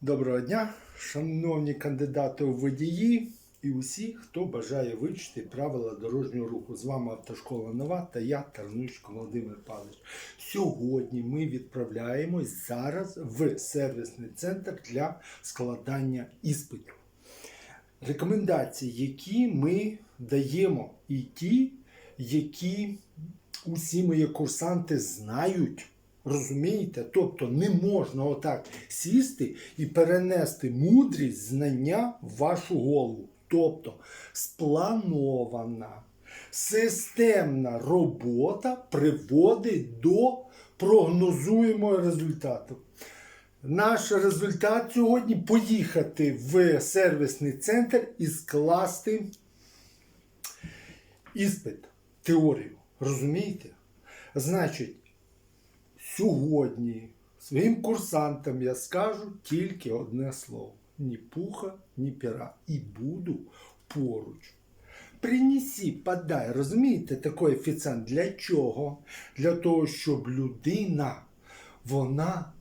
Доброго дня, шановні кандидати у водії і усі, хто бажає вивчити правила дорожнього руху. З вами автошкола Нова та я, Тарничко Володимир Павлович. Сьогодні ми відправляємось зараз в сервісний центр для складання іспиту. Рекомендації, які ми даємо, і ті, які усі мої курсанти знають. Розумієте? Тобто не можна отак сісти і перенести мудрість, знання в вашу голову. Тобто спланована, системна робота приводить до прогнозуємого результату. Наш результат сьогодні поїхати в сервісний центр і скласти іспит, теорію. Розумієте? Значить, сьогодні своїм курсантам я скажу тільки одне слово: ні пуха, ні пера. І буду поруч. Принесі, подай, розумієте, такий офіціант для чого? Для того, щоб людина, вона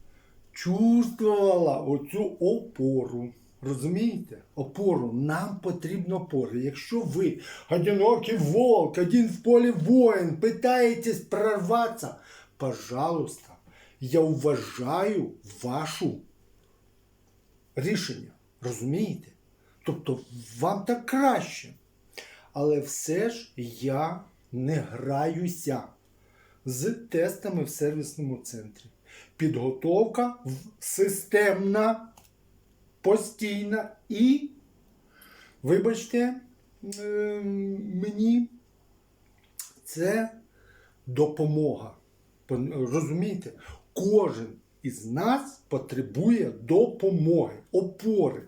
чувствувала оцю опору. Розумієте? Опору. Нам потрібна опора. Якщо ви одинокий волк, один в полі воїн, питаєтесь прорватися, пожалуйста, я вважаю вашу рішення. Розумієте? Тобто вам так краще. Але все ж я не граюся з тестами в сервісному центрі. Підготовка системна, постійна і, вибачте, е, мені це допомога. Розумієте? Кожен із нас потребує допомоги, опори.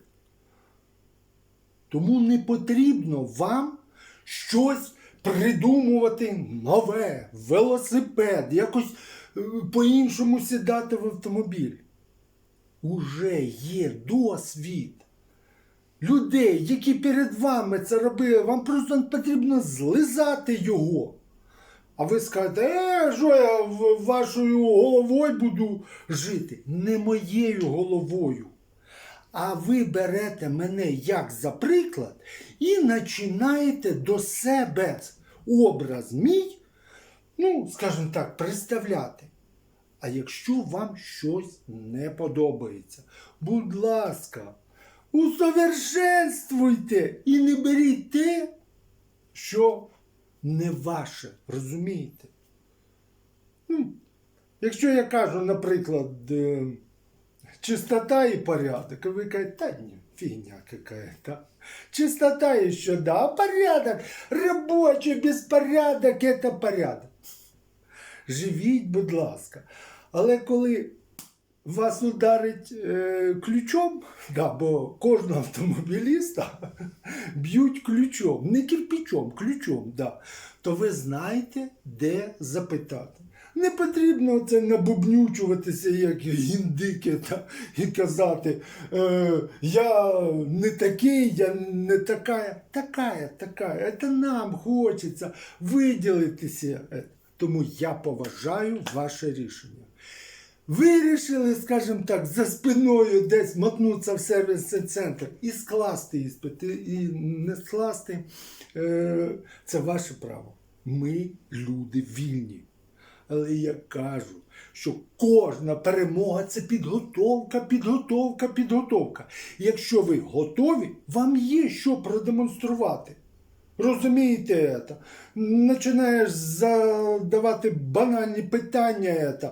Тому не потрібно вам щось придумувати нове, велосипед, якось е, по-іншому сідати в автомобіль. Уже є досвід людей, які перед вами це робили. Вам просто потрібно злизати його. А ви скажете, е, що я вашою головою буду жити? Не моєю головою. А ви берете мене як за приклад і починаєте до себе образ мій, ну, скажімо так, представляти. А якщо вам щось не подобається, будь ласка, усовершенствуйте і не беріть те, що не ваше. Розумієте? Якщо я кажу, наприклад, е, чистота і порядок, а ви кажете, та ні, фігня какая-то. Чистота еще да, а порядок, робочий безпорядок це порядок. Живіть, будь ласка. Але коли вас ударить е, ключом, да, бо кожного автомобіліста б'ють ключом, не кирпичом, ключом, да, то ви знаєте, де запитати. Не потрібно це набубнючуватися, як індики, та, і казати, е, я не такий, я не такая. Такая, такая. Це нам хочеться виділитися. Тому я поважаю ваше рішення. Вирішили, скажімо так, за спиною десь мотнутися в сервісний центр і скласти іспити, і не скласти. Е, це ваше право. Ми люди вільні. Але я кажу, що кожна перемога це підготовка, підготовка, підготовка. Якщо ви готові, вам є що продемонструвати. Розумієте це? Починаєш задавати банальні питання. це.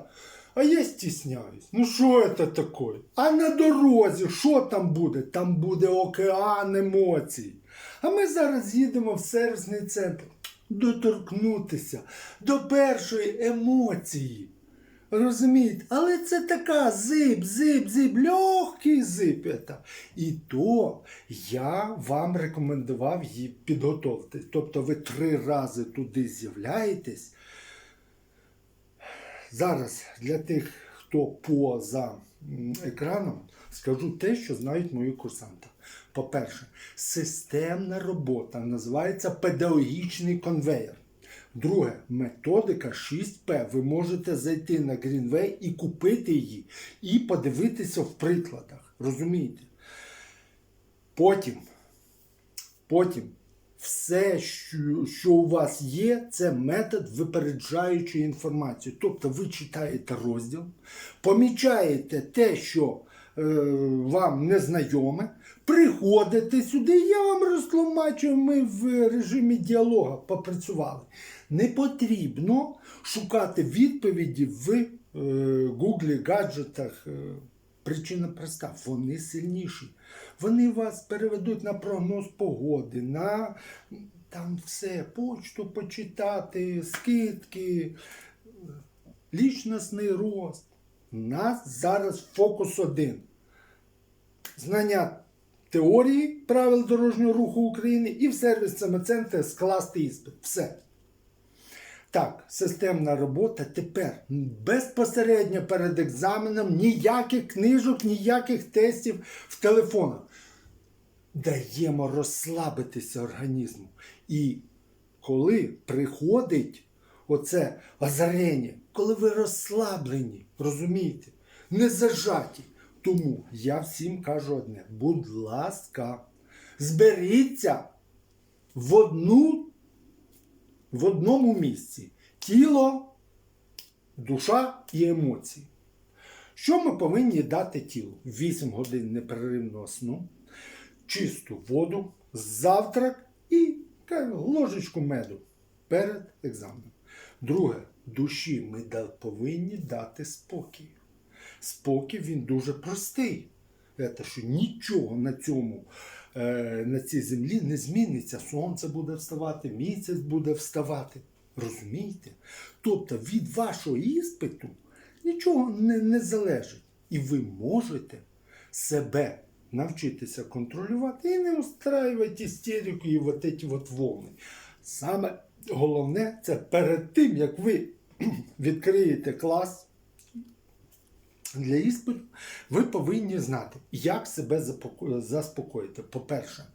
А я стісняюсь. Ну що це таке? А на дорозі, що там буде? Там буде океан емоцій. А ми зараз їдемо в сервісний центр доторкнутися до першої емоції. Розумієте? Але це така зип, зип, зип, легкий зип. Это. І то я вам рекомендував її підготовити. Тобто ви три рази туди з'являєтесь. Зараз для тих, хто поза екраном, скажу те, що знають мої курсанти. По-перше, системна робота називається педагогічний конвейер. Друге, методика 6П. Ви можете зайти на Greenway і купити її, і подивитися в прикладах. Розумієте? Потім, потім, все, що, що у вас є, це метод випереджаючої інформації. Тобто ви читаєте розділ, помічаєте те, що е, вам незнайоме, приходите сюди, я вам розтлумачую, ми в режимі діалога попрацювали. Не потрібно шукати відповіді в е, Google, гаджетах. Е, Причина проста, вони сильніші. Вони вас переведуть на прогноз погоди, на там все, почту почитати, скидки, лічностний рост. У нас зараз фокус один. Знання теорії правил дорожнього руху України і в сервісному центрі скласти іспит. Все. Так, системна робота тепер безпосередньо перед екзаменом ніяких книжок, ніяких тестів в телефонах. Даємо розслабитися організму. І коли приходить оце озарення, коли ви розслаблені, розумієте, не зажаті. Тому я всім кажу одне: будь ласка, зберіться в одну в одному місці тіло, душа і емоції. Що ми повинні дати тілу? 8 годин непреривного сну, чисту воду, завтрак і ложечку меду перед екзаменом. Друге, душі ми повинні дати спокій. Спокій він дуже простий. Це що нічого на цьому, е, на цій землі не зміниться. Сонце буде вставати, місяць буде вставати. Розумієте? Тобто від вашого іспиту нічого не, не залежить. І ви можете себе навчитися контролювати і не устраювати істерику і вот эти вот волни. Саме головне це перед тим, як ви відкриєте клас для іспиту, ви повинні знати, як себе заспокоїти. По-перше,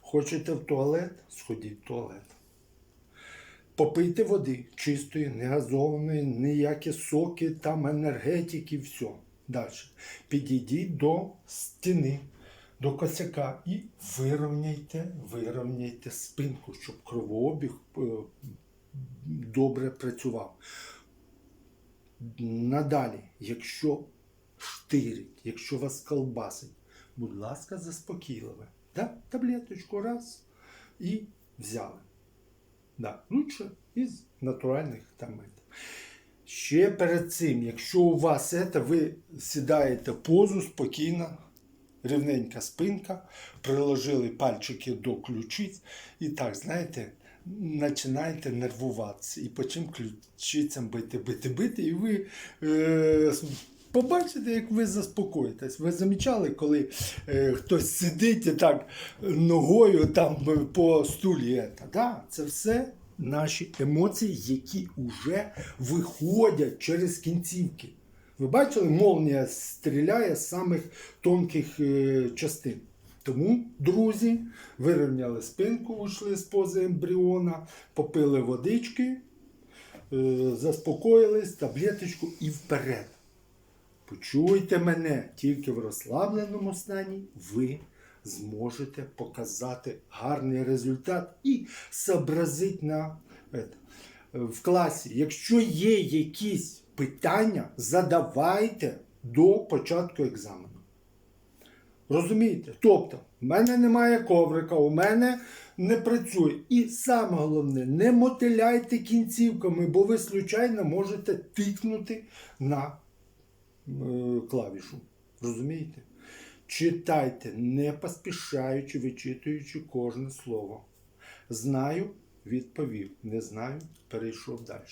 хочете в туалет, сходіть в туалет. Попийте води чистої, негазованої, ніякі соки, там енергетики, все. Далі. Підійдіть до стіни, до косяка і вирівняйте, вирівняйте спинку, щоб кровообіг е, добре працював. Надалі, якщо штирить, якщо вас колбасить, будь ласка, заспокійливе. Да? Таблеточку раз і взяли. Да. Лучше із натуральних там. Ще перед цим, якщо у вас це, ви сідаєте позу спокійно, рівненька спинка, приложили пальчики до ключиць і так, знаєте, починаєте нервуватися. І потім ключицям бити, бити, бити, і ви е, побачите, як ви заспокоїтесь. Ви замічали, коли е, хтось сидить і так ногою там е, по стулі. Ета, да? Це все наші емоції, які вже виходять через кінцівки. Ви бачили, молнія стріляє з самих тонких е, частин. Тому, друзі, вирівняли спинку, ушли з пози ембріона, попили водички, е, заспокоїлись, таблеточку і вперед. Почуйте мене, тільки в розслабленому стані ви зможете показати гарний результат і зобразити на в класі. Якщо є якісь питання, задавайте до початку екзамену. Розумієте? Тобто, в мене немає коврика, у мене не працює. І саме головне, не мотиляйте кінцівками, бо ви, случайно, можете тикнути на е, клавішу. Розумієте? Читайте, не поспішаючи, вичитуючи кожне слово. Знаю, відповів. Не знаю, перейшов далі.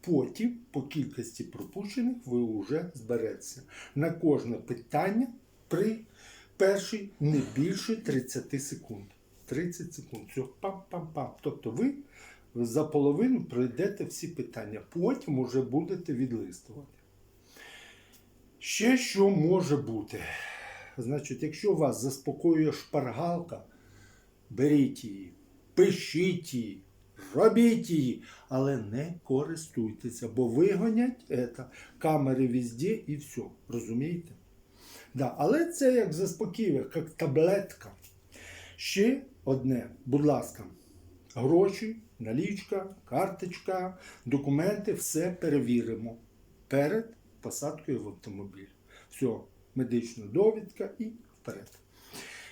Потім, по кількості пропущених, ви вже зберетеся. На кожне питання при першій не більше 30 секунд. 30 секунд. Все, пам-пам-пам. Тобто ви за половину пройдете всі питання. Потім вже будете відлистувати. Ще що може бути? Значить, якщо вас заспокоює шпаргалка, беріть її, пишіть її, робіть її, але не користуйтеся, бо вигонять це, камери везде і все. Розумієте? Да, але це як заспокійливо, як таблетка. Ще одне, будь ласка, гроші, налічка, карточка, документи, все перевіримо перед посадкою в автомобіль. Все, медична довідка і вперед.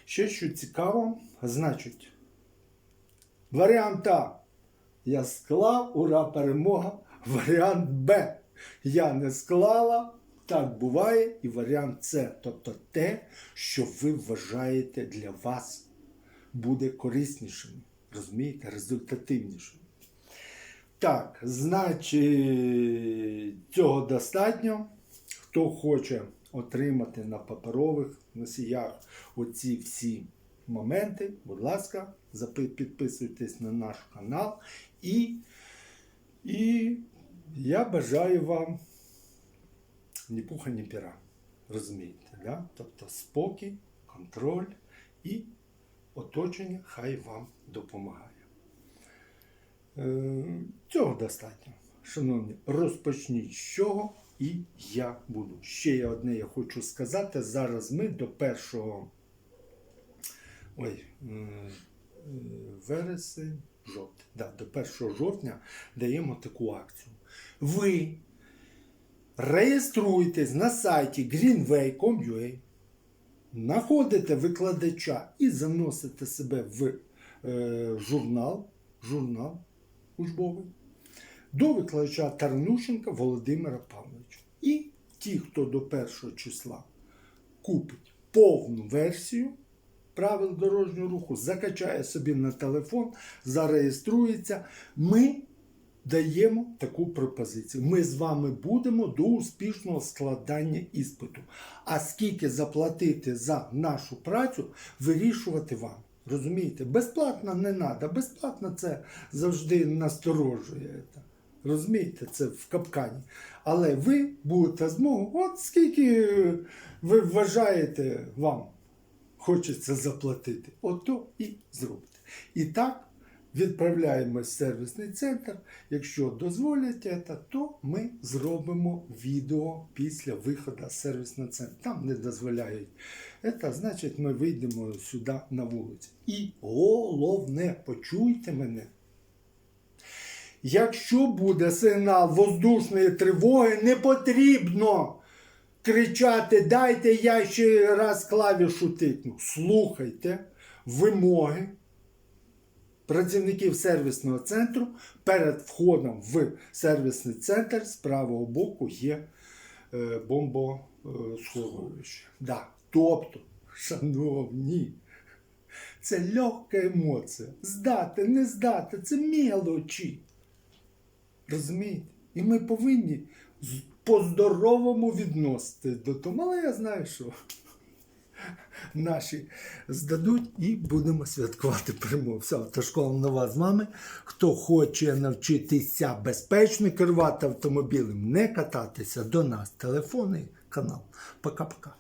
Ще що цікаво, значить, варіант А. Я склав, ура, перемога. Варіант Б. Я не склала. Так буває. І варіант С. Тобто те, що ви вважаєте для вас буде кориснішим. Розумієте, результативнішим. Так, значить, цього достатньо. Хто хоче отримати на паперових носіях оці всі моменти, будь ласка, підписуйтесь на наш канал. І, і я бажаю вам ні пуха, ні пера. Розумієте, да? тобто спокій, контроль і оточення хай вам допомагає. Е, Цього достатньо. Шановні, розпочніть з чого і я буду. Ще одне я хочу сказати. Зараз ми до першого ой, е, е, вересень, жовтень. Да, до 1 жовтня даємо таку акцію. Ви реєструєтесь на сайті greenway.com.ua, знаходите викладача і заносите себе в е, журнал, журнал учбовий до викладача Тарнущенка Володимира Павловича. І ті, хто до першого числа купить повну версію правил дорожнього руху, закачає собі на телефон, зареєструється, ми даємо таку пропозицію. Ми з вами будемо до успішного складання іспиту. А скільки заплатити за нашу працю, вирішувати вам. Розумієте? Безплатно не треба. Безплатно це завжди насторожує. Розумієте, це в капкані. Але ви будете змогу, от скільки ви вважаєте вам хочеться заплатити, ото і зробите. І так відправляємось в сервісний центр. Якщо дозволять це, то ми зробимо відео після виходу з сервісного центру. Там не дозволяють. Це значить, ми вийдемо сюди на вулицю. І головне, почуйте мене. Якщо буде сигнал воздушної тривоги, не потрібно кричати, дайте я ще раз клавішу тикну. Слухайте вимоги працівників сервісного центру перед входом в сервісний центр з правого боку є е, бомбосховище. Да. Тобто, шановні, це легка емоція. Здати, не здати, це мелочі. Розумієте? І ми повинні по-здоровому відноситись до того. Але я знаю, що наші здадуть і будемо святкувати перемогу. Все, то школа нова з вами. Хто хоче навчитися безпечно керувати автомобілем, не кататися до нас. Телефонний канал. Пока-пока.